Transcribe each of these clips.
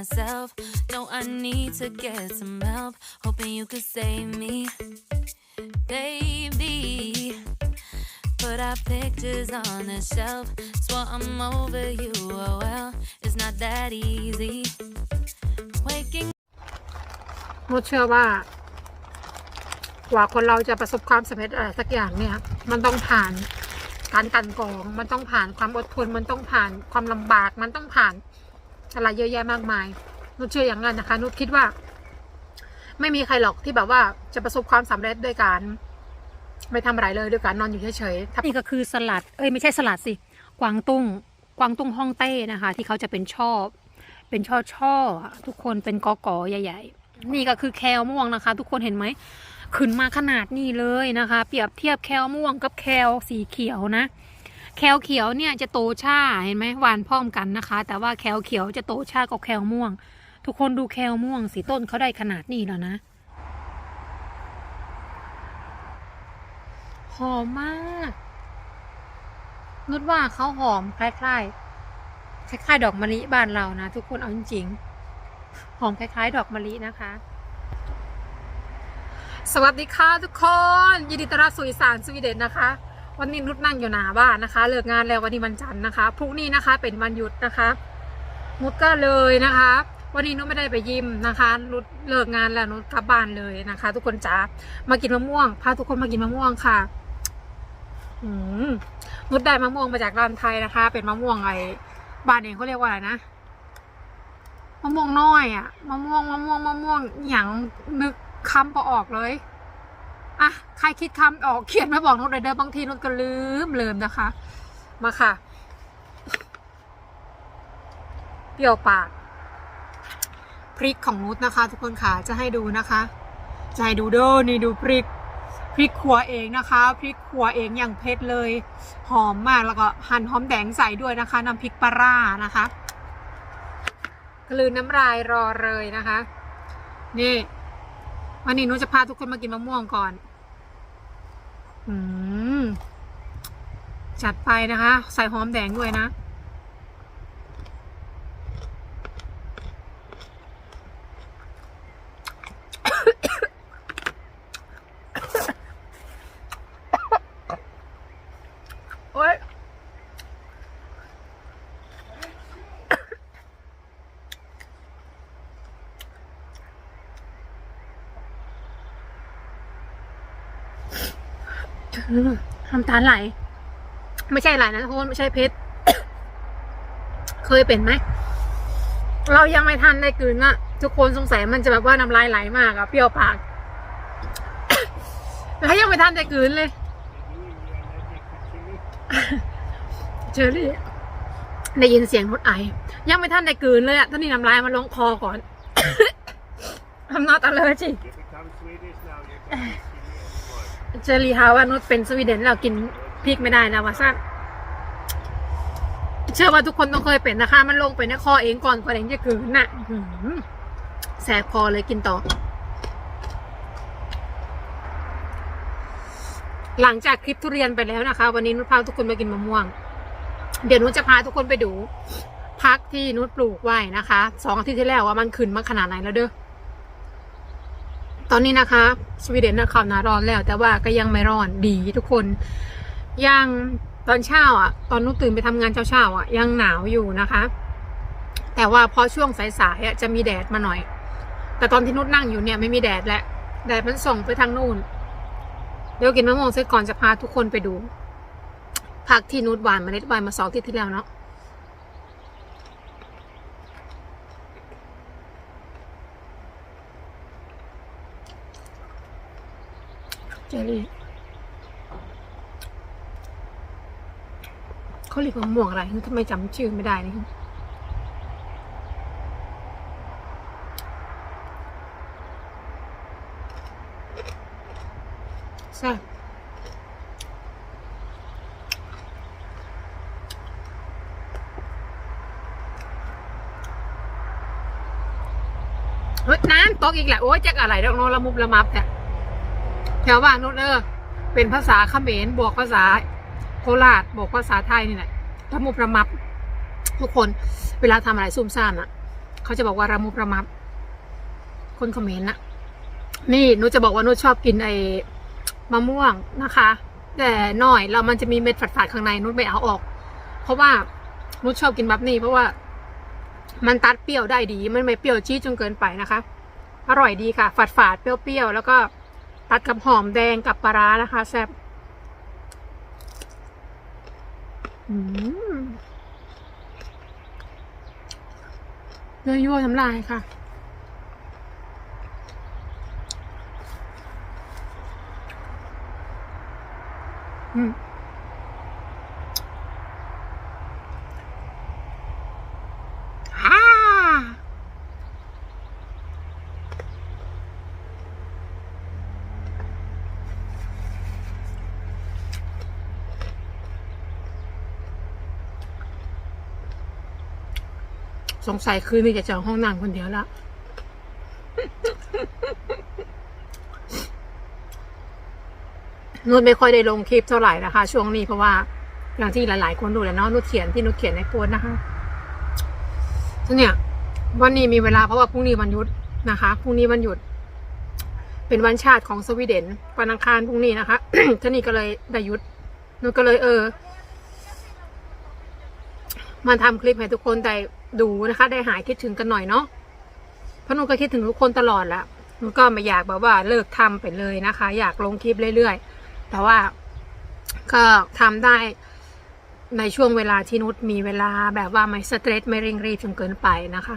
myself. No, I need to get some help. Hoping you could save me, baby. Put our pictures on the shelf. Swore I'm over you. Oh well, it's not that easy. Waking นุชเชื่อว่ากว่าคนเราจะประสบความสำเร็จอะไรสักอย่างเนี่ย มันต้องผ่านการกันกอง มันต้องผ่านความอดทน มันต้องผ่านความลำบาก มันต้องผ่าน อะไรเยอะแยะมากมายนุชเชื่ออย่างนั้นนะคะนุชคิดว่า ไม่มีใครหรอกที่แบบว่าจะประสบความสำเร็จด้วยการไม่ทำอะไรเลยด้วยการนอนอยู่เฉยๆนี่ก็คือสลัด เอ้ยไม่ใช่สลัดสิกวางตุ้งกวางตุ้งฮ่องเต้นะคะ ที่เขาจะเป็นช่อเป็นช่อช่อทุกคนเป็นกอกอใหญ่ ๆ นี่ก็คือแคลม่วงนะคะ ทุกคนเห็นไหมขึ้นมาขนาดนี้เลยนะคะ เปรียบเทียบแคลม่วงกับแคลสีเขียวนะ แคลเขียวเนี่ยจะโตช้าเห็นไหมหวานพร้อมกันนะคะ แต่ว่าแคลเขียวจะโตช้ากว่าแคลม่วง ทุกคนดูแคลม่วงสีต้นเขาได้ขนาดนี้แล้วนะหอมมากนุชว่าเขาหอมคล้ายๆคล้ายๆ ดอกมะลิบ้านเรานะทุกคนเอาจริงๆหอมคล้าย ๆ ดอกมะลินะคะ สวัสดีค่ะทุกคนยินดีต้อนรับสู่อีสานสวีเดนนะคะ วันนี้นุชนั่งอยู่หน้าบ้านนะคะ เลิกงานแล้ววันนี้วันจันทร์นะคะพรุ่งนี้นะคะเป็นวันหยุดนะคะนุชก็เลยนะคะ วันนี้นุชไม่ได้ไปยิมนะคะนุชเลิกงานแล้วนุชกลับบ้านเลยนะคะ ทุกคนจ๋ามากินมะม่วงพาทุกคนมากินมะม่วงค่ะนุชได้มะม่วงมาจากร้านไทยนะคะ เป็นมะม่วงไอ้บ้านเองเขาเรียกว่าอะไรนะมะม่วงน้อยอะมะม่วงมะม่วงมะม่วงอย่างนึกคำพอออกเลย อะใครคิดคำออกเขียนมาบอกนุชเลยเด้อบางทีนุชก็ลืมลืมนะคะ มาค่ะ เปรี้ยวปาก พริกของนุชนะคะ ทุกคนค่ะจะให้ดูนะคะจะให้ดูเด้อนี่ดูพริกพริกขัวเองนะคะพริกขัวเองอย่างเผ็ดเลย หอมมากแล้วก็หั่นหอมแดงใส่ด้วยนะคะน้ำพริกปลาร่านะคะกลืนน้ำลายรอเลยนะคะ นี่ วันนี้นุจะพาทุกคนมากินมะม่วงก่อน จัดไปนะคะ ใส่หอมแดงด้วยนะ โอ๊ย น้ำตาไหล ไม่ใช่ไหลนะทุกคนไม่ใช่เพชรเคยเป็นไหมเรายังไม่ทันได้กลืนอะทุกคนสงสัยมันจะแบบว่าน้ำลายไหลมากอะเปรี้ยวปากแล้วยังไม่ทันได้กลืนเลยเชอรี่ได้ยินเสียงรถไอ ยังไม่ทันได้กลืนเลยอะตอนนี้น้ำลายมันลงคอก่อน I'm not allergic You become Swedish now. You can speak Swedish anymore. เชอรี่ฮาว่านุชเป็นสวีเดนเรากินพริกไม่ได้นะว่าสั้นเชื่อว่าทุกคนต้องเคยเป็นนะคะ มันลงไปในคอเองก่อนก่อนเองจะกลืนน่ะแสบคอเลยกินต่อ หลังจากคลิปทุเรียนไปแล้วนะคะ วันนี้นุชพาทุกคนมากินมะม่วง เดี๋ยวนุชจะพาทุกคนไปดูพักที่นุชปลูกไว้นะคะสองอาทิตย์ที่แล้วว่ามันขึ้นมาขนาดไหนแล้วเด้อ ตอนนี้นะคะสวีเดนนะข่าวหนาร้อนแล้ว แต่ว่าก็ยังไม่ร้อนดีทุกคน ยังตอนเช้าอะ ตอนนุชตื่นไปทำงานเช้าๆอะ ยังหนาวอยู่นะคะ แต่ว่าพอช่วงสายๆอะจะมีแดดมาหน่อย แต่ตอนที่นุชนั่งอยู่เนี่ยไม่มีแดดแล้วแดดมันส่องไปทางนู่น เดี๋ยวกินมะม่วงเสร็จก่อนจะพาทุกคนไปดูผักที่นุชหวานเมล็ดหวานมาสองทิตย์ที่แล้วเนาะ เจอรี่เขาเรียกว่าหมวกอะไรทำไมจำชื่อไม่ได้นี่แซ่บเฮ้ยน้ำตกอีกแหละโอ้ยจักอะไรดอกโนละมุบละมับเนี่ย แถวบ้านนู้นเออเป็นภาษาเขมรบวกภาษาโคราชบวกภาษาไทยนี่แหละทำมุประมับ ทุกคนเวลาทำอะไรซุ่มซ่ามอะเขาจะบอกว่าระมุบระมับ คนเขมรนะนี่นุจะบอกว่านุชชอบกินไอ้มะม่วงนะคะ แต่หน่อยแล้วมันจะมีเม็ดฝาดๆข้างในนุไม่เอาออก เพราะว่านุชชอบกินแบบนี้ เพราะว่า มันตัดเปรี้ยวได้ดี มันไม่เปรี้ยวจี๊ดจนเกินไปนะคะ อร่อยดีค่ะ ฝาดๆเปรี้ยวๆแล้วก็ ตัดกับหอมแดงกับปลาร้านะคะแซ่บเยื่อยั่วน้ำลายค่ะ อืมฮ่า ส งสัยคืนนี้จะจองห้องนั่งคนเดียวละนุชไม่ค่อยได้ลงคลิปเท่าไหร่นะคะ ช่วงนี้เพราะว่าอย่างที่หลาย ๆ คนดูแล้วเนาะนุชเขียนที่นุชเขียนในโพสนะคะทีเนี่ย วันนี้มีเวลาเพราะว่าพรุ่งนี้วันหยุดนะคะพรุ่งนี้วันหยุด เป็นวันชาติของสวีเดนวันอังคารพรุ่งนี้นะคะทีนี้ก็เลยได้หยุดนุชก็เลยเออ มาทำคลิปให้ทุกคนได้ ดูนะคะ ได้หายคิดถึงกันหน่อยเนาะเพราะหนูก็คิดถึงทุกคนตลอดแหละหนูก็ไม่อยากแบบว่าเลิกทำไปเลยนะคะ อยากลงคลิปเรื่อยๆ แต่ว่าก็ทำได้ในช่วงเวลาที่นุชมีเวลาแบบว่าไม่สเตรสไม่เร่งรีบจนเกินไปนะคะ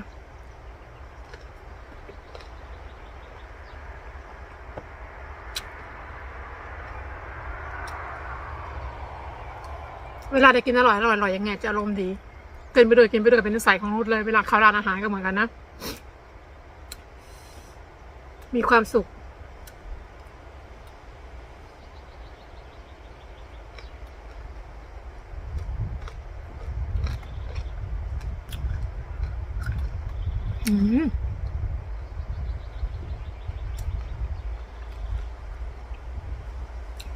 เวลาได้กินอร่อยอร่อยอร่อยยังไงจะอารมณ์ดี กินไปเลยกินไปเลยเป็นนิสัยของนุชเลยเวลาเข้าร้านอาหารก็เหมือนกันนะ มีความสุข อืม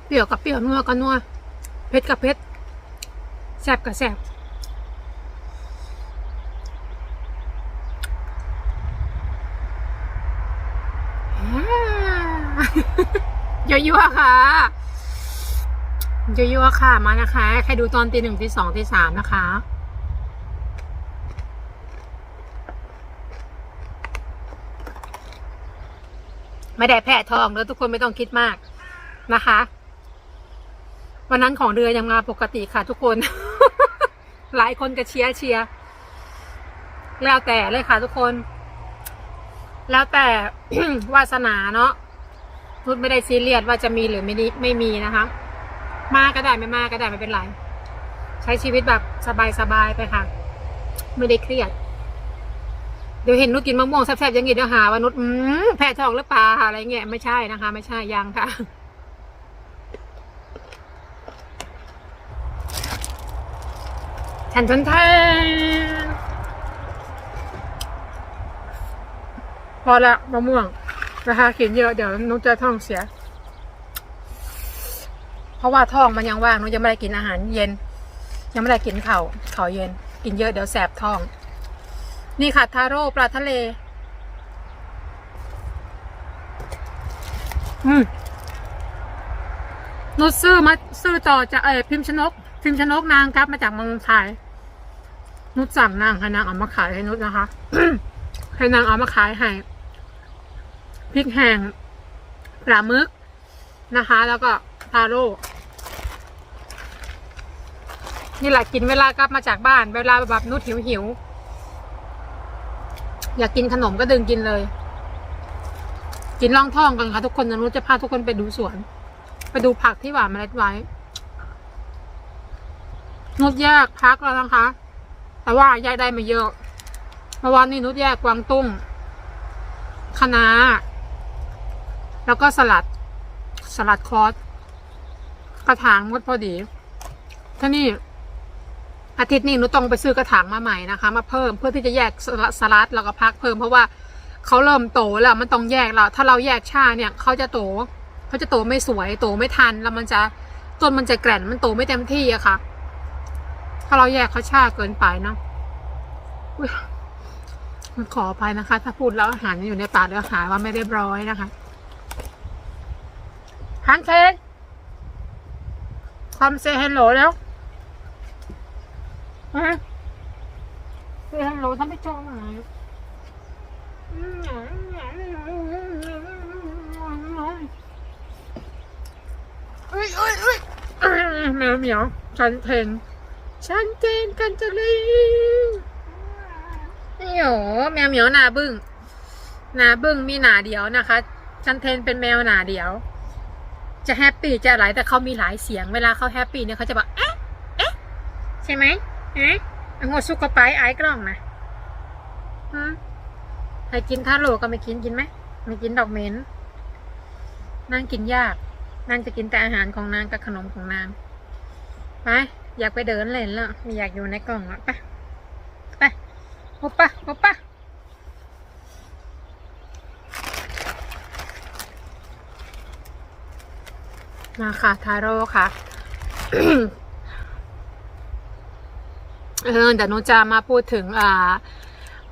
เปรี้ยวกับเปรี้ยวนัวกับนัวเผ็ดกับเผ็ดแซ่บกับแซ่บ ยั่วๆค่ะยั่วๆค่ะมานะคะ ใครดูตอนตีหนึ่งตีสองตีสามนะคะไม่ได้แพ้ทองเนอะทุกคนไม่ต้องคิดมากนะคะ วันนั้นของเรือยังมาปกติค่ะทุกคน หลายคนก็เชียร์เชียร์แล้วแต่เลยค่ะทุกคน แล้วแต่วาสนาเนาะ นุชไม่ได้ซีเรียสว่าจะมีหรือไม่ได้ไม่มีนะคะ มาก็ได้ไม่มาก็ได้ไม่เป็นไร ใช้ชีวิตแบบสบายๆไปค่ะ ไม่ได้เครียด เดี๋ยวเห็นนุชกินมะม่วงแซ่บๆอยังงี้เดี๋ยวหาว่านุชแพ้ท้องหรือเปล่าอะไรเงี้ยไม่ใช่นะคะ ไม่ใช่ยังค่ะทันทันทันพอละมะม่วง นะคะกินเยอะเดี๋ยวนุชจะท้องเสีย เพราะว่าท้องมันยังว่างนุชยังไม่ได้กินอาหารเย็น ยังไม่ได้กินข้าวข้าวเย็น กินเยอะเดี๋ยวแสบท้อง นี่ค่ะทาโร่ปลาทะเล อืมนุชซื้อมาซื้อต่อจากเออพิมพ์ชนก พิมพ์ชนกนางครับมาจากเมืองไทยนุชสั่งนางให้นางเอามาขายให้นุชนะคะให้นางเอามาขายให้ พริกแห้งปลาหมึกนะคะ แล้วก็ทาโร่นี่แหละกินเวลากลับมาจากบ้าน เวลาแบบนุชหิวหิวอยากกินขนมก็ดึงกินเลย กินล่องท้องกันค่ะทุกคนนะนุชจะพาทุกคนไปดูสวน ไปดูผักที่หวานเมล็ดไว้นุชแยกพักแล้วนะคะ แต่ว่าแยกได้ไม่เยอะเมื่อวานนี้นุชแยกกวางตุ้งคะน้า แล้วก็สลัดสลัดคอสกระถางหมดพอดีท่านี่อาทิตย์นี้หนุชต้องไปซื้อกระถางมาใหม่นะคะ มาเพิ่มเพื่อที่จะแยกสลัดแล้วก็พักเพิ่มเพราะว่าเขาเริ่มโตแล้วมันต้องแยกแล้วถ้าเราแยกชาเนี่ยเขาจะโตเขาจะโตไม่สวยโตไม่ทันแล้วมันจะต้นมันจะแกร่นมันโตไม่เต็มที่อะค่ะ ถ้าเราแยกเขาช้าเกินไปเนาะขออภัยนะคะ ถ้าพูดแล้วอาหารอยู่ในปากเดี๋ยวหาว่าไม่เรียบร้อยนะคะ ฮันเค้กคอมเซฮัลโหลแล้วฮะเซฮัลโหลท่านผู้ชมหน่อยเอ้ยเอ้ยเอ้ยเอ้ยแมวเหมียวฉันเพนฉันเจนกันจะลีนี่โหแมวเหมียวหนาบึ้งหนาบึ้งมีหนาเดียวนะคะ ฉันเทนเป็นแมวหนาเดียว จะแฮปปี้จะอะไรแต่เขามีหลายเสียงเวลาเขาแฮปปี้เนี่ยเขาจะบอกเอ๊ะเอ๊ะใช่ไหมเอ๊ะงดซุกกระไปไอ้กล้องนะฮะใครกินท่าโร่ก็ไม่กินกินไหมไม่กินดอกเหม็นนางกินยากนางจะกินแต่อาหารของนางกับขนมของนางไปอยากไปเดินเล่นแล้วไม่อยากอยู่ในกล่องแล้วไปไปโอปะโอปะ มาค่ะทาโร่ค่ะ เออเดี๋ยวนูจะมาพูดถึงอ่า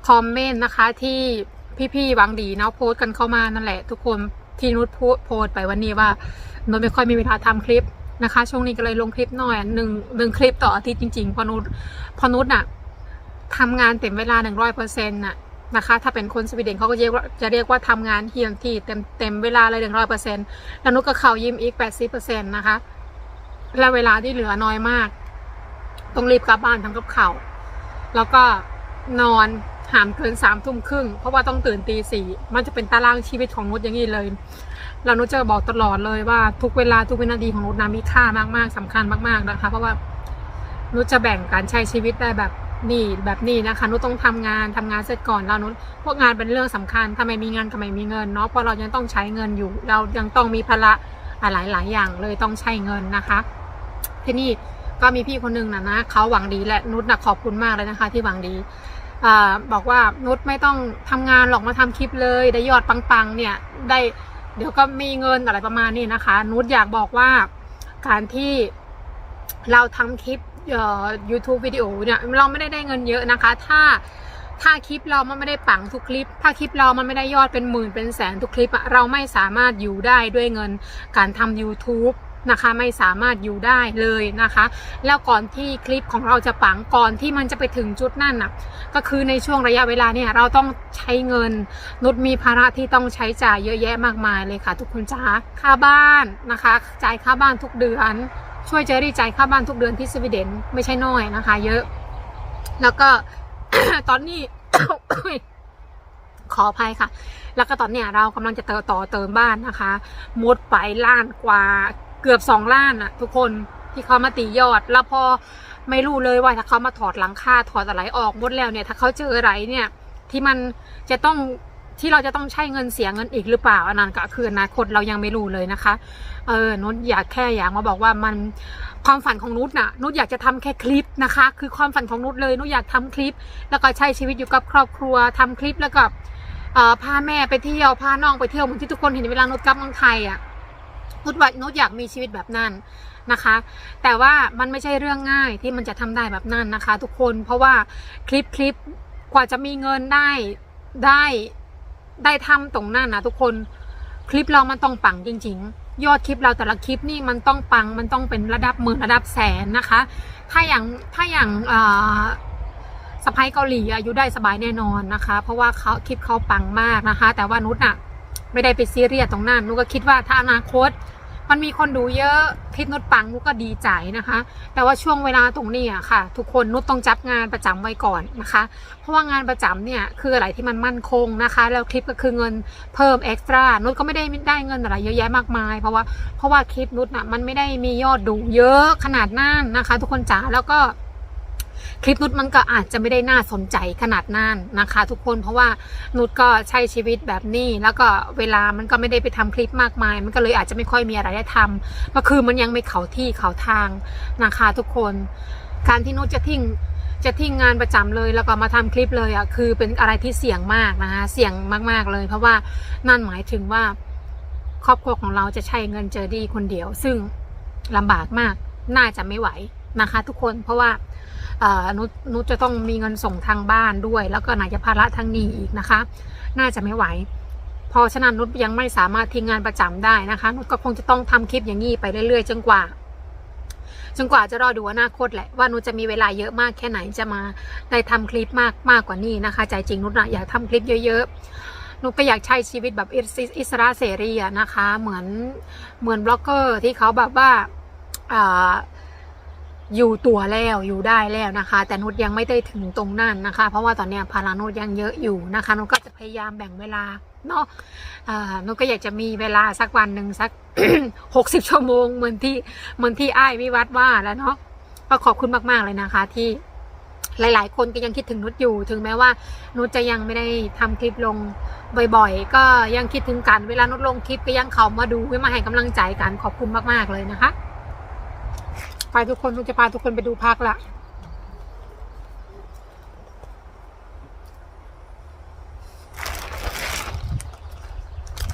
คอมเมนต์นะคะ ที่พี่ๆวังดีเนาะโพสต์กันเข้ามานั่นแหละ ทุกคนที่นุชโพสต์ไปวันนี้ว่านุชไม่ค่อยมีเวลาทำคลิปนะคะ ช่วงนี้ก็เลยลงคลิปหน่อยหนึ่งหนึ่งคลิปต่ออาทิตย์จริงๆเพอนุชเพอนุชน่ะทำงานเต็มเวลาหนึ่งร้อยเปอร์เซ็นต์น่ะ นะคะ ถ้าเป็นคนสวีเดนเขาก็จะเรียกว่าทำงานเฮียนที่เต็มเต็มเวลาเลยหนึ่งร้อยเปอร์เซ็นต์แล้วนุชก็เข่ายิมอีกแปดสิบเปอร์เซ็นต์นะคะ และเวลาที่เหลือน้อยมาก ต้องรีบกลับบ้านทำกับเข้าแล้วก็นอนหามเกินสามทุ่มครึ่ง เพราะว่าต้องตื่นตีสี่มันจะเป็นตารางชีวิตของนุชอย่างนี้เลยแล้วนุชจะบอกตลอดเลยว่าทุกเวลาทุกวินาทีของนุชนะมีค่ามากๆสำคัญมาก ๆนะคะ เพราะว่านุชจะแบ่งการใช้ชีวิตได้แบบ นี่แบบนี้นะคะนุชต้องทำงานทำงานเสร็จก่อนแล้วนุชพวกงานเป็นเรื่องสำคัญถ้าไมมีงานก็ไมมีเงินเนาะเพราะเรายังต้องใช้เงินอยู่ เรายังต้องมีภาระหลายหลายๆอย่างเลยต้องใช้เงินนะคะที่นี่ก็มีพี่คนหนึ่งนะนะเขาหวังดีและนุชนะขอบคุณมากเลยนะคะ ที่หวังดีอบอกว่านุชไม่ต้องทำงานหรอกมาทำคลิปเลย ได้ยอดปังๆเนี่ยได้เดี๋ยวก็มีเงินอะไรประมาณนี้นะคะ นุชอยากบอกว่าการที่เราทำคลิป เอ่อ YouTube วิดีโอเนี่ยเราไม่ได้ได้เงินเยอะนะคะ ถ้าถ้าคลิปเรามันไม่ได้ปังทุกคลิป ถ้าคลิปเรามันไม่ได้ยอดเป็นหมื่นเป็นแสนทุกคลิปอะเราไม่สามารถอยู่ได้ด้วยเงินการทำ YouTube นะคะไม่สามารถอยู่ได้เลยนะคะ แล้วก่อนที่คลิปของเราจะปังก่อนที่มันจะไปถึงจุดนั่นน่ะก็คือในช่วงระยะเวลาเนี่ยเราต้องใช้เงินนุชมีภาระที่ต้องใช้จ่ายเยอะแยะมากมายเลยค่ะ ทุกคนจ้าค่าบ้านนะคะ จ่ายค่าบ้านทุกเดือน ช่วยเจอรี่จ่ายค่าบ้านทุกเดือนที่สวีเดนไม่ใช่น้อยนะคะ เยอะ แล้วก็ตอนนี้ ขออภัยค่ะ แล้วก็ตอนเนี้ยเรากำลังจะเติมต่อเติมบ้านนะคะหมดไปล้านกว่าเกือบสองล้านอะทุกคนที่เขามาตียอด แล้วพอไม่รู้เลยว่าถ้าเขามาถอดหลังคาถอดอะไรออกหมดแล้วเนี่ย ถ้าเขาเจออะไรเนี่ย ที่มันจะต้อง ที่เราจะต้องใช้เงินเสียเงินอีกหรือเปล่าอันนั้นก็คืออนาคตเรายังไม่รู้เลยนะคะ เออนุชอยากแค่อยากมาบอกว่ามันความฝันของนุชน่ะนุชอยากจะทำแค่คลิปนะคะ คือความฝันของนุชเลยนุชอยากทำคลิป แล้วก็ใช้ชีวิตอยู่กับครอบครัวทำคลิปแล้วก็พาแม่ไปเที่ยวพาน้องไปเที่ยวเหมือนที่ทุกคนเห็นเวลานุชกลับเมืองไทยอะนุชว่านุชอยากมีชีวิตแบบนั้นนะคะ แต่ว่ามันไม่ใช่เรื่องง่ายที่มันจะทำได้แบบนั้นนะคะ ทุกคนเพราะว่าคลิปคลิปกว่าจะมีเงินได้ได้ ได้ทำตรงนั้นนะทุกคนคลิปเรามันต้องปังจริง ๆ ยอดคลิปเราแต่ละคลิปนี่มันต้องปังมันต้องเป็นระดับหมื่นระดับแสนนะคะ ถ้าอย่างถ้าอย่างสไปเกาหลีอายุได้สบายแน่นอนนะคะ เพราะว่าเขาคลิปเขาปังมากนะคะ แต่ว่านุชอะไม่ได้ไปซีเรียสตรงนั้นนุชก็คิดว่าถ้าอนาคต มันมีคนดูเยอะคลิปนุชปังนุชก็ดีใจนะคะ แต่ว่าช่วงเวลาตรงนี้อะค่ะ ทุกคนนุชต้องจับงานประจำไว้ก่อนนะคะ เพราะว่างานประจำเนี่ยคืออะไรที่มันมั่นคงนะคะ แล้วคลิปก็คือเงินเพิ่มเอ็กซ์ตร้านุชก็ไม่ได้ได้เงินอะไรเยอะแยะมากมาย เพราะว่าเพราะว่าคลิปนุชน่ะมันไม่ได้มียอดดูเยอะขนาดนั้นนะคะ ทุกคนจ๋าแล้วก็ คลิปนุชมันก็อาจจะไม่ได้น่าสนใจขนาดนั้นนะคะ ทุกคนเพราะว่านุชก็ใช้ชีวิตแบบนี้ แล้วก็เวลามันก็ไม่ได้ไปทำคลิปมากมาย มันก็เลยอาจจะไม่ค่อยมีอะไรได้ทำก็คือมันยังไม่เขาที่เขาทางนะคะทุกคน การที่นุชจะทิ้งจะทิ้งงานประจำเลยแล้วก็มาทำคลิปเลยอะคือเป็นอะไรที่เสี่ยงมากนะคะเสี่ยงมากๆเลย เพราะว่านั่นหมายถึงว่า ครอบครัวของเราจะใช้เงินเจอดีคนเดียว ซึ่งลำบากมากน่าจะไม่ไหวนะคะ ทุกคนเพราะว่า นุชนุชจะต้องมีเงินส่งทางบ้านด้วย แล้วก็ไหนจะภาระทางนี้อีกนะคะ น่าจะไม่ไหวพราะฉะนั้นนุชยังไม่สามารถทิ้งงานประจำได้นะคะนุชก็คงจะต้องทำคลิปอย่างนี้ไปเรื่อยๆจนกว่าจนกว่าจะรอดูอนาคตแหละว่านุชจะมีเวลาเยอะมากแค่ไหนจะมาได้ทำคลิปมากมากกว่านี้นะคะ ใจจริงนุชนะอยากทำคลิปเยอะๆนุชก็อยากใช้ชีวิตแบบอิสระเสรีอะนะคะ เหมือนเหมือนบล็อกเกอร์ที่เขาแบบว่า อยู่ตัวแล้วอยู่ได้แล้วนะคะ แต่นุชยังไม่ได้ถึงตรงนั้นนะคะ เพราะว่าตอนเนี้ยภาระนุชยังเยอะอยู่นะคะนุชก็จะพยายามแบ่งเวลาเนาะนุชก็อยากจะมีเวลาสักวันหนึ่งสักหกสิบชั่วโมงเหมือนที่เหมือนที่อ้ายวิวัฒว่าแล้วเนาะก็ขอบคุณมาก ๆ เลยนะคะที่หลาย ๆ คนก็ยังคิดถึงนุชอยู่ ถึงแม้ว่านุชจะยังไม่ได้ทำคลิปลงบ่อย ๆ ก็ยังคิดถึงกัน เวลานุชลงคลิปก็ยังเขามาดูมาให้กำลังใจกันขอบคุณมาก ๆ เลยนะคะ ไปทุกคนนุชจะพาทุกคนไปดูพักละ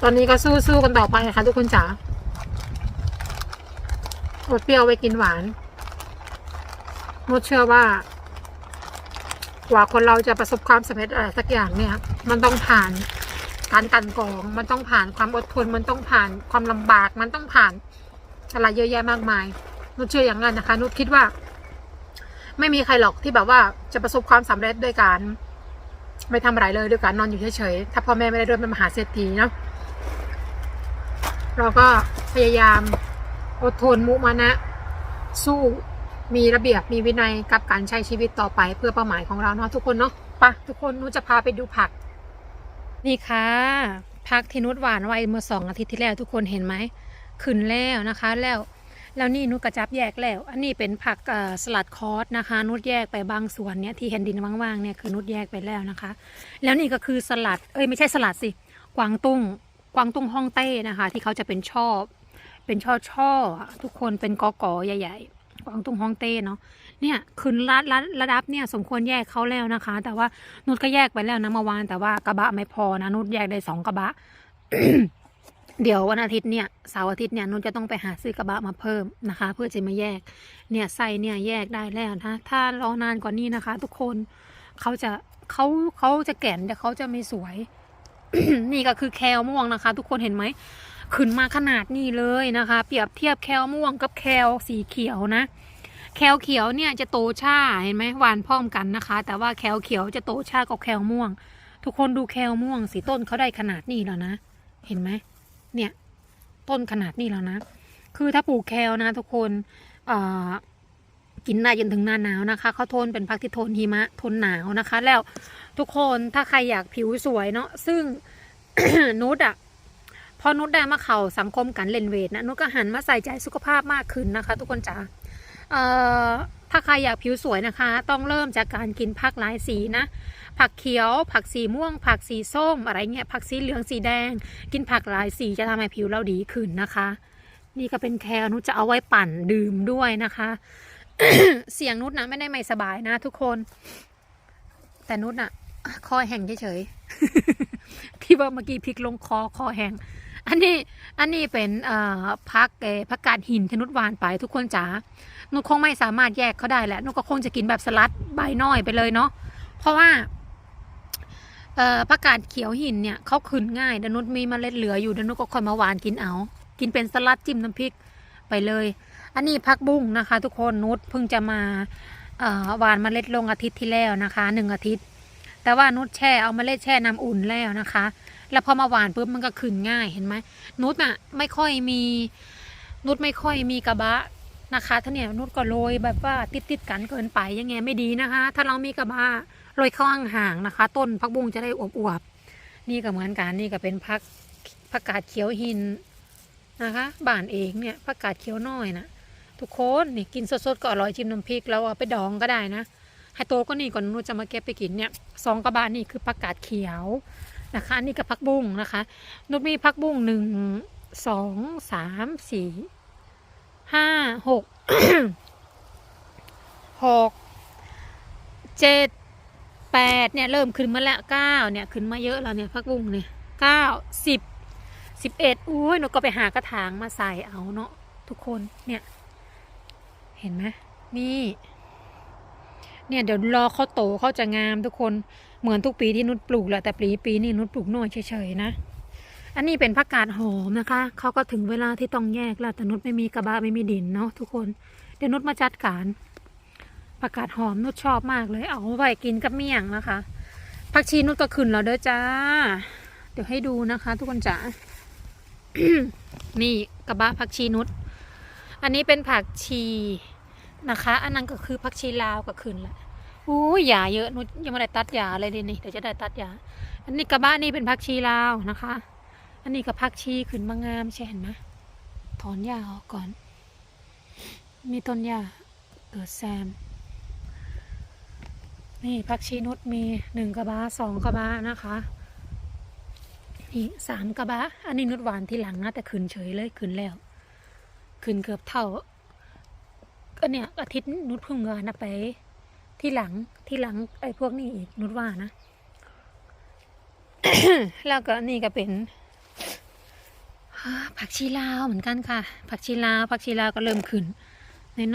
ตอนนี้ก็สู้ๆกันต่อไปนะคะทุกคนจ๋าอดเปรี้ยวไว้กินหวานนุชเชื่อว่า กว่าคนเราจะประสบความสำเร็จอะไรสักอย่างเนี่ย มันต้องผ่านการกันกอง มันต้องผ่านความอดทน มันต้องผ่านความลำบาก มันต้องผ่านอะไรเยอะแยะมากมาย นุชเชื่ออย่างนั้นนะคะนุชคิดว่า ไม่มีใครหรอกที่แบบว่าจะประสบความสำเร็จด้วยการไม่ทำอะไรเลยด้วยการนอนอยู่เฉยๆถ้าพ่อแม่ไม่ได้ด้วยเป็นมหาเศรษฐีเนาะเราก็พยายามอดทนมุมานะ สู้มีระเบียบมีวินัยกับการใช้ชีวิตต่อไปเพื่อเป้าหมายของเราเนาะทุกคนเนาะไปะทุกคนนุชจะพาไปดูผัก นี่ค่ะผักที่นุชหวานไว้เมื่อสองอาทิตย์ที่แล้วทุกคนเห็นไหมขึ้นแล้วนะคะแล้ว แล้วนี่นุชกระจับแยกแล้ว อันนี้เป็นผักสลัดคอสนะคะ นุชแยกไปบางส่วนเนี่ยที่เห็นดินว่างๆเนี่ยคือนุชแยกไปแล้วนะคะ แล้วนี่ก็คือสลัดเอ้ยไม่ใช่สลัดสิกวางตุ้งกวางตุ้งฮ่องเต้นะคะ ที่เขาจะเป็นช่อเป็นช่อช่อทุกคนเป็นกอกอๆใหญ่ๆกวางตุ้งฮ่องเต้เนาะเนี่ยขึ้นระระระดับเนี่ยสมควรแยกเขาแล้วนะคะ แต่ว่านุชก็แยกไปแล้วนะเมื่อวานแต่ว่ากระบะไม่พอนะนุชแยกได้สองกระบะ เดี๋ยววันอาทิตย์เนี่ยเสาร์อาทิตย์เนี่ยนุชจะต้องไปหาซื้อกระบะมาเพิ่มนะคะ เพื่อจะมาแยกเนี่ยไส้เนี่ยแยกได้แล้วนะถ้ารอนานกว่านี้นะคะ ทุกคนเขาจะเขาเขาจะแก่นแต่เขาจะไม่สวย นี่ก็คือแคลม่วงนะคะ ทุกคนเห็นไหมขึ้นมาขนาดนี้เลยนะคะ เปรียบเทียบแคลม่วงกับแคลสีเขียวนะ แคลเขียวเนี่ยจะโตช้าเห็นไหมหวานพร้อมกันนะคะ แต่ว่าแคลเขียวจะโตช้ากว่าแคลม่วง ทุกคนดูแคลม่วงสีต้นเขาได้ขนาดนี้แล้วนะ เห็นไหม เนี่ย ต้นขนาดนี้แล้วนะ คือถ้าปลูกแคลนะทุกคนกินได้จนถึงหน้าหนาวนะคะเขาทนเป็นพักที่ทนหิมะทนหนาวนะคะ แล้วทุกคนถ้าใครอยากผิวสวยเนาะซึ่งนุชอะพอนุชได้มาเข่าสังคมการเล่นเวทนะนุชก็หันมาใส่ใจสุขภาพมากขึ้นนะคะ ทุกคนจ๋าถ้าใครอยากผิวสวยนะคะ ต้องเริ่มจากการกินผักหลายสีนะ ผักเขียว ผักสีม่วง ผักสีส้ม อะไรเงี้ย ผักสีเหลืองสีแดง กินผักหลายสีจะทำให้ผิวเราดีขึ้นนะคะ นี่ก็เป็นแคลนุชจะเอาไว้ปั่นดื่มด้วยนะคะ เสียงนุชนะไม่ได้ไม่สบายนะทุกคน แต่นุชอะคอแห้งเฉยๆ ที่ว่าเมื่อกี้พลิกลงคอคอแห้งอันนี้อันนี้เป็นพักเออผักกาดหินทนุชหวานไปทุกคนจ๋านุชคงไม่สามารถแยกเขาได้แหละนุชก็คงจะกินแบบสลัดใบน้อยไปเลยเนาะเพราะว่า ผักกาดเขียวหินเนี่ยเขาขึ้นง่ายดนุชมีเมล็ดเหลืออยู่ดนุชก็ค่อยมาหวานกินเอา กินเป็นสลัดจิ้มน้ำพริกไปเลย อันนี้ผักบุ้งนะคะ ทุกคนนุชเพิ่งจะมาหวานเมล็ดลงอาทิตย์ที่แล้วนะคะหนึ่งอาทิตย์ แต่ว่านุชแช่เอาเมล็ดแช่น้ำอุ่นแล้วนะคะ แล้วพอมาหวานปุ๊บมันก็ขึ้นง่ายเห็นไหมนุชอะไม่ค่อยมีนุชไม่ค่อยมีกระบะนะคะถ้าเนี่ยนุชก็โรยแบบว่าติดติดกันเกินไปยังไงไม่ดีนะคะ ถ้าเรามีกระบะ โรยเข้าห่างนะคะ ต้นพักบุ้งจะได้อวบๆนี่ก็เหมือนกันนี่ก็เป็นพักผักกาดเขียวหินนะคะบานเองเนี่ยผักกาดเขียวน้อยนะทุกคนนี่กินสดๆก็อร่อยจิ้มน้ำพริกแล้วเอาไปดองก็ได้นะให้โตก็นี่ก่อนนุชจะมาเก็บไปกินเนี่ยสองกระบานี่คือผักกาดเขียวนะคะนี่ก็ผักบุ้งนะคะนุชมีผักบุ้งหนึ่งสองสามสี่ห้าหกหกเจ็ด แปดเนี่ยเริ่มขึ้นมาแล้วเก้าเนี่ยขึ้นมาเยอะแล้วเนี่ยพักบุ้งเนี่ยเก้าสิบสิบเอ็ดอุ้ยหนูก็ไปหากระถางมาใส่เอาเนาะทุกคนเนี่ย เห็นไหมนี่ เนี่ยเดี๋ยวรอเขาโตเขาจะงามทุกคนเหมือนทุกปีที่นุชปลูกแหละแต่ปีปีนี้นุชปลูกน้อยเฉยๆนะอันนี้เป็นผักกาดหอมนะคะ เขาก็ถึงเวลาที่ต้องแยกแล้วแต่นุชไม่มีกระบะไม่มีดินเนาะทุกคน เดี๋ยวนุชมาจัดการ ผักกาดหอมนุชชอบมากเลย เอาไว้กินกับเมี่ยงนะคะผักชีนุชก็ขึ้นแล้วเด้อจ้า เดี๋ยวให้ดูนะคะ ทุกคนจ๋านี่กระบะผักชีนุชอันนี้เป็นผักชีนะคะ อันนั้นก็คือผักชีลาวก็ขึ้นแหละอู้ยหยาเยอะนุชยังไม่ได้ตัดหยาเลยดินี่เดี๋ยวจะได้ตัดหยาอันนี้กระบะนี่เป็นผักชีลาวนะคะ อันนี้ก็ผักชีขึ้นมางามใช่เห็นไหมถอนหญ้าออกก่อน มีต้นหญ้าเกิดแซม นี่ผักชีนุชมีหนึ่งกระบะสองกระบะนะคะนี่สามกระบะอันนี้นุชหวานที่หลังนะแต่ขึ้นเฉยเลยขึ้นแล้วขึ้นเกือบเท่าก็เนี่ยอาทิตย์นุชเพิ่งงานนะไป ที่หลังที่หลังไอ้พวกนี้อีกนุชว่านะ แล้วก็นี่ก็เป็นผักชีลาวเหมือนกันค่ะ ผักชีลาวผักชีลาวก็เริ่มขึ้น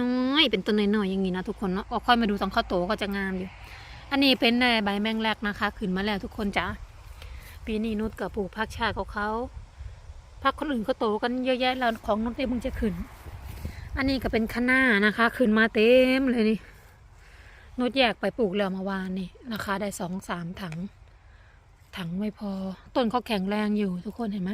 น้อยๆเป็นต้นน้อยๆอย่างนี้นะทุกคนเนาะค่อยมาดูตอนเขาโตก็จะงามอยู่ อันนี้เป็นใบแมงแรกนะคะ ขึ้นมาแล้วทุกคนจ้ะปีนี้นุชกับปลูกผักชาของเขาผักคนอื่นเขาโตกันเยอะแยะแล้วของนุชเนี่ยมึงจะขึ้น อันนี้ก็เป็นคะน้านะคะ ขึ้นมาเต็มเลยนี่นุชแยกไปปลูกแล้วเมาวานนี่นะคะ ได้สองสามถัง ถังไม่พอ ต้นเขาแข็งแรงอยู่ทุกคนเห็นไหม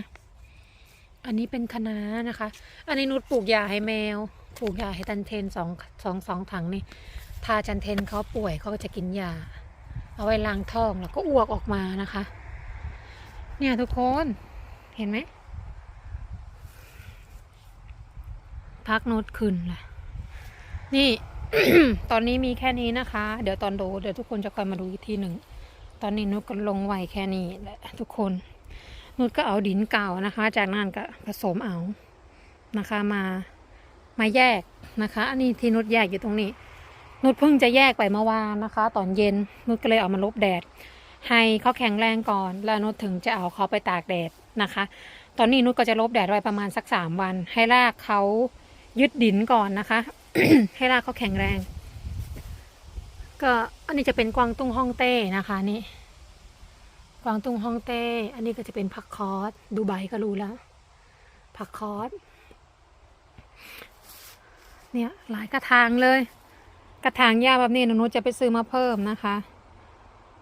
อันนี้เป็นคะน้านะคะ อันนี้นุชปลูกยาให้แมว ปลูกยาให้จันเทนสองสองสองถังนี่ ถ้าจันเทนเขาป่วยเขาก็จะกินยา เอาไว้ล้างท้องแล้วก็อ้วกออกมานะคะ เนี่ยทุกคนเห็นไหมพักนุชขึ้นละนี่ ตอนนี้มีแค่นี้นะคะ เดี๋ยวตอนโดเดี๋ยวทุกคนจะคอยมาดูอีกทีหนึ่ง ตอนนี้นุชก็ลงไวแค่นี้แหละทุกคน นุชก็เอาดินเก่านะคะ จากนั้นก็ผสมเอานะคะมามาแยกนะคะ อันนี้ที่นุชแยกอยู่ตรงนี้ นุชเพิ่งจะแยกไปเมื่อวานนะคะ ตอนเย็นนุชก็เลยเอามาลบแดด ให้เขาแข็งแรงก่อน แล้วนุชถึงจะเอาเขาไปตากแดดนะคะ ตอนนี้นุชก็จะลบแดดไว้ประมาณสักสามวัน ให้รากเขายึดดินก่อนนะคะ ให้รากเขาแข็งแรง ก็อันนี้จะเป็นกวางตุ้งฮ่องเต้นะคะนี่กวางตุ้งฮ่องเต้ อันนี้ก็จะเป็นผักคอสดูใบก็รู้แล้วผักคอสเนี่ยหลายกระถางเลย กระถางยาแบบนี้หนูจะไปซื้อมาเพิ่มนะคะ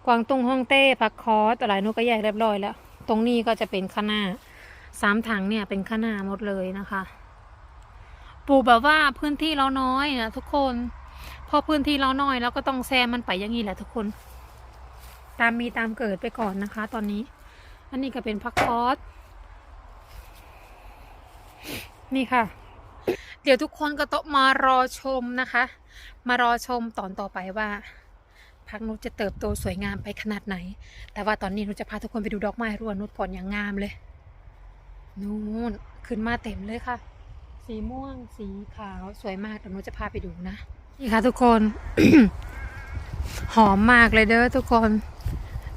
กวางตุ้งฮ่องเต้ผักคอสอะไรหนูก็แยกเรียบร้อยแล้ว ตรงนี้ก็จะเป็นข้าหน้าสามถังเนี่ยเป็นข้าหน้าหมดเลยนะคะ ปลูกแบบว่าพื้นที่เราน้อยนะทุกคนพอพื้นที่เราน้อยเราก็ต้องแซมมันไปอย่างนี้แหละทุกคน ตามมีตามเกิดไปก่อนนะคะ ตอนนี้ อันนี้ก็เป็นพักคอสนี่ค่ะ เดี๋ยวทุกคนก็ต้องมารอชมนะคะ มารอชมตอนต่อไปว่าพักนุชจะเติบโตสวยงามไปขนาดไหน แต่ว่าตอนนี้นุชจะพาทุกคนไปดูดอกไม้ร่วนุชก่อนอย่างงามเลย นู่นขึ้นมาเต็มเลยค่ะ สีม่วง สีขาวสวยมากเดี๋ยวนุชจะพาไปดูนะ นี่ค่ะทุกคน หอมมากเลยเด้อทุกคน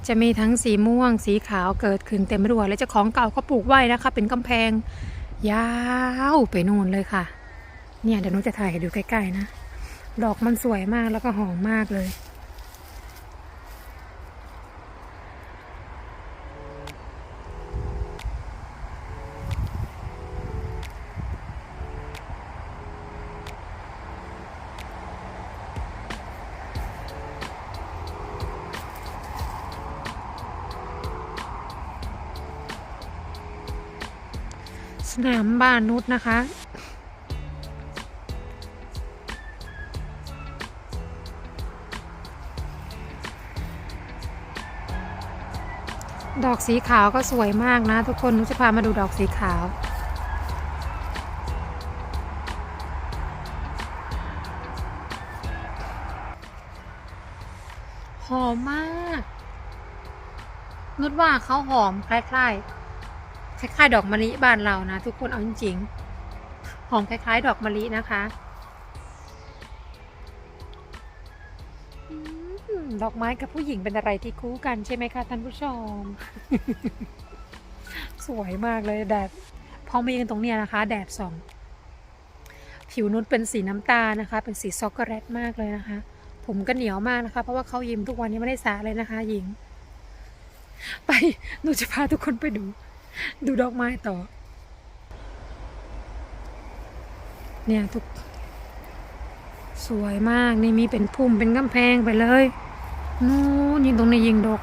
จะมีทั้งสีม่วง สีขาวเกิดขึ้นเต็มไปด้วและเจ้าของเก่าก็ปลูกไว้นะคะ เป็นกำแพง ยาวไปนู่นเลยค่ะ เนี่ยเดี๋ยวนุจะถ่ายให้ดูใกล้ๆนะ ดอกมันสวยมากแล้วก็หอมมากเลย นามบ้านนุชนะคะ ดอกสีขาวก็สวยมากนะ ทุกคนนุชจะพามาดูดอกสีขาวหอมมาก นุชว่าเขาหอมคล้ายๆ ล้ายๆ ดอกมะลิบ้านเรานะ ทุกคนเอาจริงๆหอมคล้ายๆ ดอกมะลินะคะดอกไม้กับผู้หญิงเป็นอะไรที่คู่กันใช่ไหมคะท่านผู้ชม สวยมากเลยแดดพอมายืนตรงเนี้ยนะคะ แดดส่องผิวนุชเป็นสีน้ำตาลนะคะ เป็นสีช็อกโกแลตมากเลยนะคะ ผมก็เหนียวมากนะคะ เพราะว่าเขายิมทุกวันนี้ไม่ได้สระเลยนะคะ หญิง ไปหนูจะพาทุกคนไปดู ดูดอกไม้ต่อ เนี่ยทุก สวยมากนี่มีเป็นพุ่มเป็นกำแพงไปเลยนู้นยิงตรงนี้ยิงดอก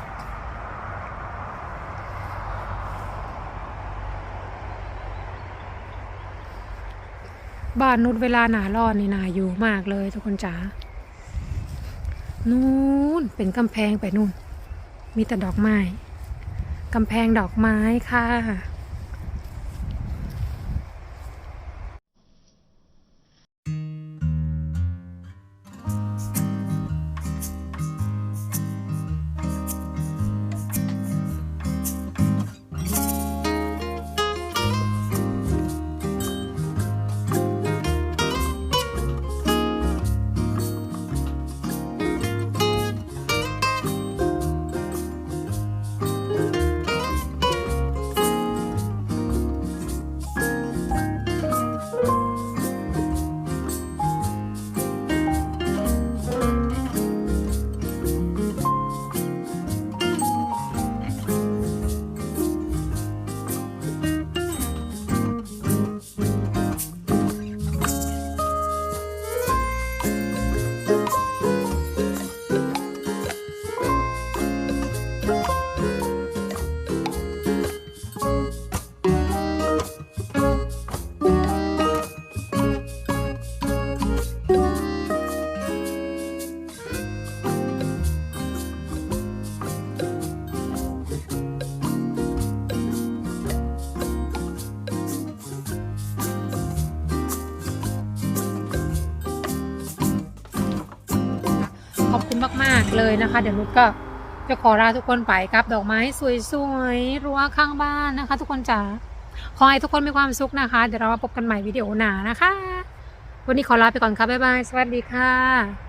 บ้านนุชเวลาหนาร้อนนี่นาอยู่มากเลยทุกคนจ๋า นู่นเป็นกำแพงไปนู่น มีแต่ดอกไม้ กำแพงดอกไม้ค่ะ เลยนะคะ เดี๋ยวนุชก็จะขอลาทุกคนไปกับดอกไม้สวยๆรั้วข้างบ้านนะคะ ทุกคนจ๋าขอให้ทุกคนมีความสุขนะคะ เดี๋ยวเรามาพบกันใหม่วิดีโอหน้านะคะ วันนี้ขอลาไปก่อนค่ะบ๊ายบาย สวัสดีค่ะ